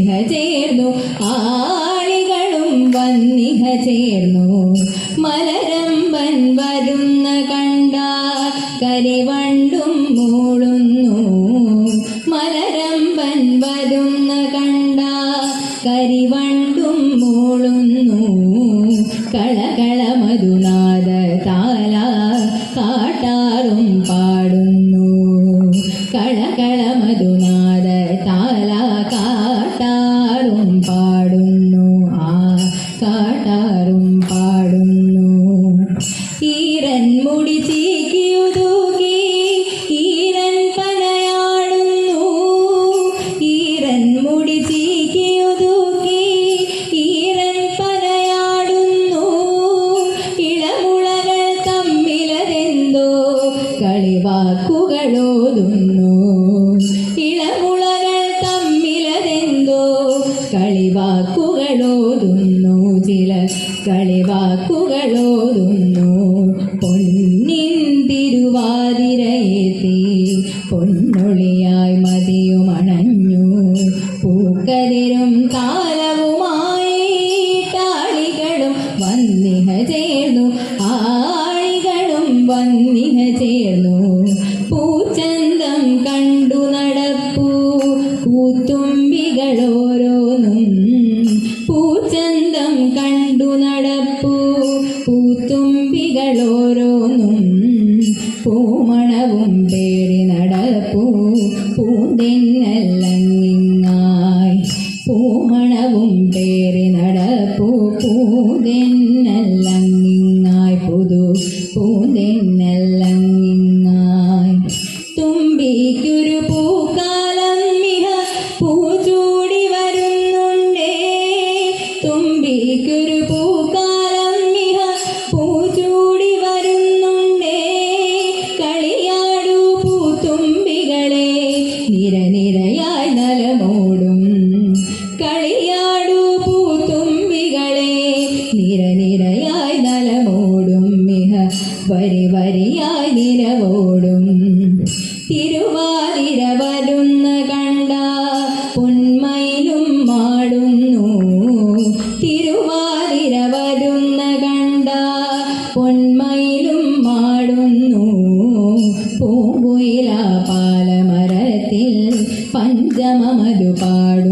വന്നിഹ ചേർന്നു. ആളികളും വന്നിഹ ചേർന്നു. മലരമ്പൻ വരുന്ന കണ്ട കരിവണ്ടും മൂളുന്നു. മലരമ്പൻ വരുന്ന കണ്ട കരിവണ്ടും മൂളുന്നു. കളകള മധുനാദ താല കാട്ടാറും പാടുന്നു. കളകള മധുനാദ താ കളിവാക്കുകളോതുന്നു ഇളമുളകൾ തമ്മിലതെന്തോ കളിവാക്കുകളോതുന്നു. ചില കളിവാക്കുകളോതുന്നു. പൊന്നിൻ തിരുവാതിരയെത്തി പൊന്നൊളിയായി മതിയുമണഞ്ഞു. പൂക്കതിരും താലവുമായി താളികളും വന്നിഹ ചേർന്നു. ആ വന്നിഹ ചേർന്നു. പേറി നടപ്പൂ പൂതൻ പൂങ്കുയില പാലമരത്തിൽ പഞ്ചമ മധുപാടും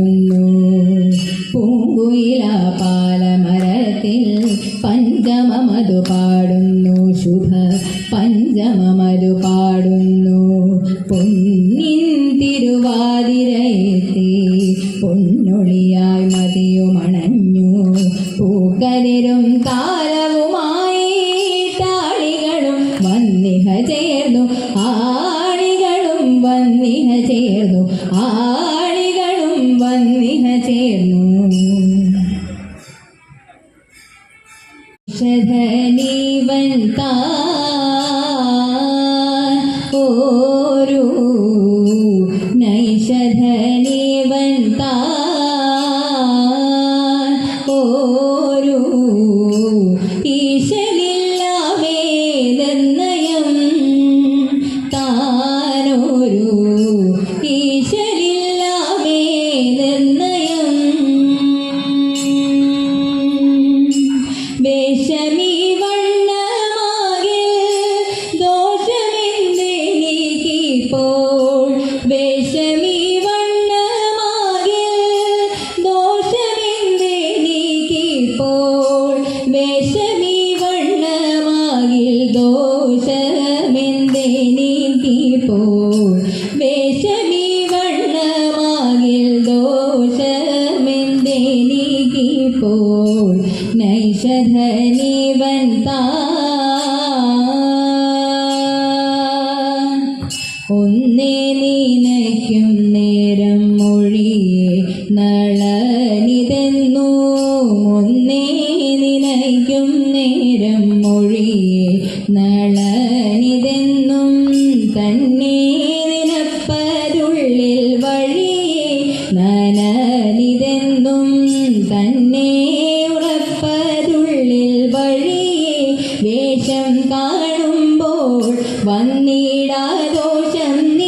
നിന്നെ നീനയ്ക്കും നേരം വന്നിടാ ദോഷം നീ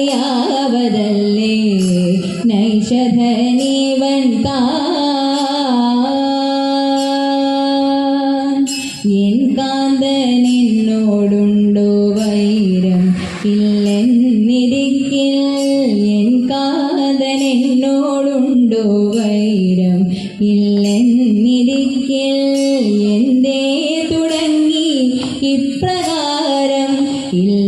അറിയാവതല്ലേ വൈരം? എൻ വൈരം? എന്തേ തുടങ്ങി ഇപ്രകാരം? ഇല്ലെന്നിരിക്കിൽ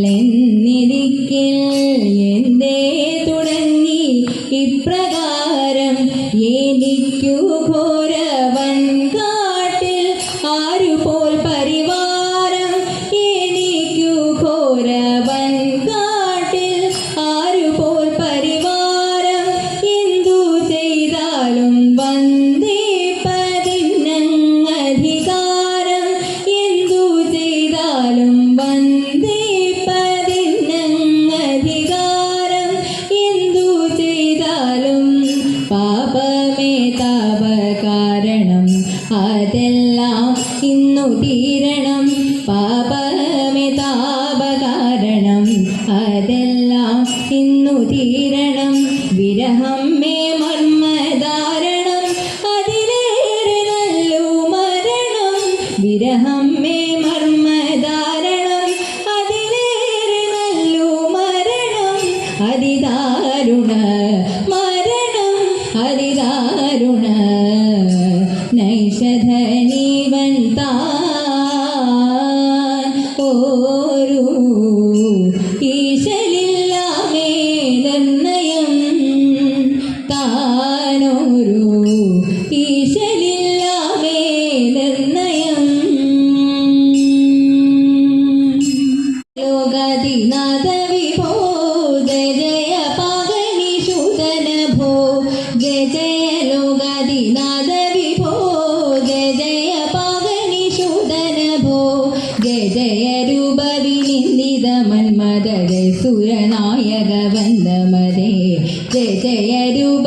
ജയ ജയ രൂപ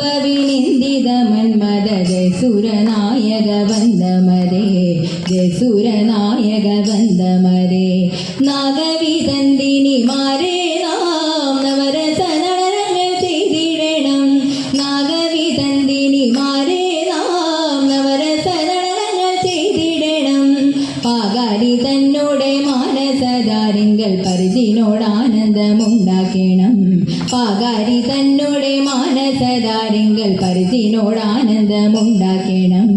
പാകാരി തന്നോടെ മാനസദാരിങ്കൽ പരിചിനോട് ആനന്ദമുണ്ടാക്കണം. പാകാരി തന്നോടെ മാനസദാരിങ്കൽ പരിചിനോട് ആനന്ദമുണ്ടാക്കണം.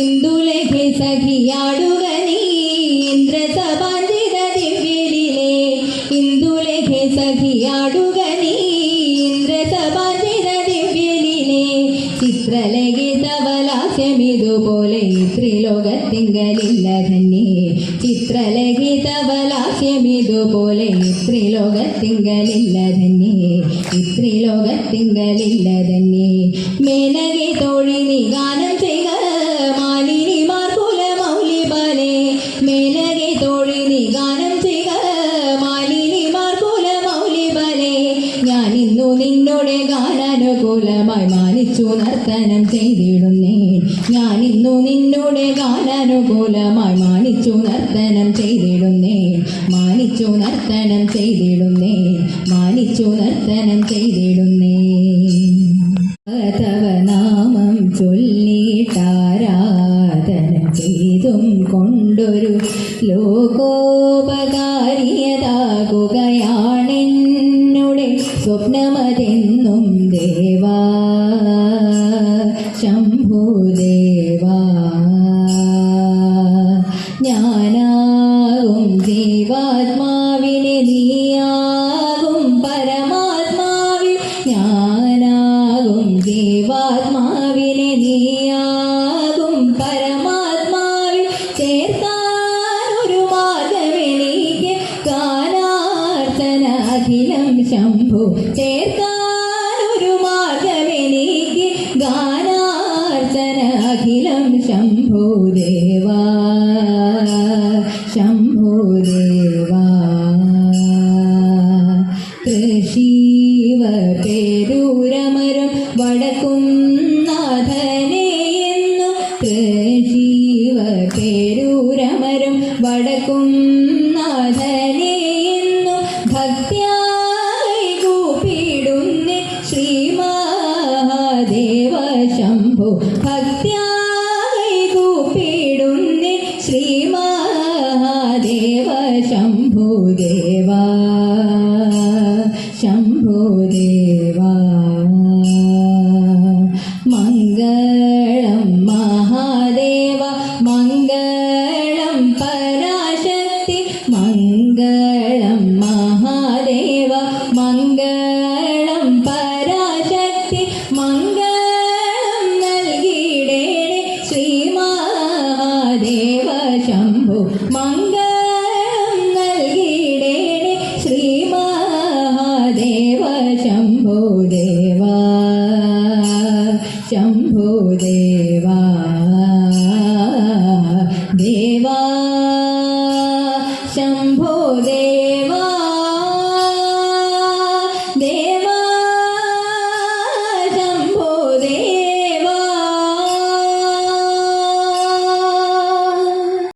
ഇന്ദുലേഖെ സഖിയാടുക ഈ ത്രിലോകത്തിങ്കലില്ല തന്നെ ചിത്രലേഖി തവലാസ്യമിതുപോലെ ഈ ത്രിലോകത്തിങ്കലില്ല തന്നെ ത്രിലോകത്തിങ്കലില്ല തന്നെ മേനകെ തോഴി നീ ഗാനം ചെയ്ത മാലിനി മാർക്കുല മൗലി ബലേ മേനകെ തോഴി നീ ഗാനം ചെയ്ത മാലിനി മാർക്കുല മൗലി ബലേ ഞാൻ ഇന്നു നിന്നോടെ ഗാനാനുകൂലമായി മാനിച്ചു നർത്തനം ചെയ്തിടുന്നേ. ഞാൻ ഇന്നു നിന്നോടെ ഗാനാനുകൂലമായി മാനിച്ചു നർത്തനം ചെയ്തിടുന്നേ. മാനിച്ചു നർത്തനം ചെയ്തിടുന്നേ. മാനിച്ചു നർത്തനം ചെയ്തിടുന്നേ. തവ നാമം ചൊല്ലിട്ടാരാധന ചെയ്തും കൊണ്ടൊരു ലോകോപകാരിയതാകുകയാണെന്നുടെ സ്വപ്നമതെന്നും ദേവാ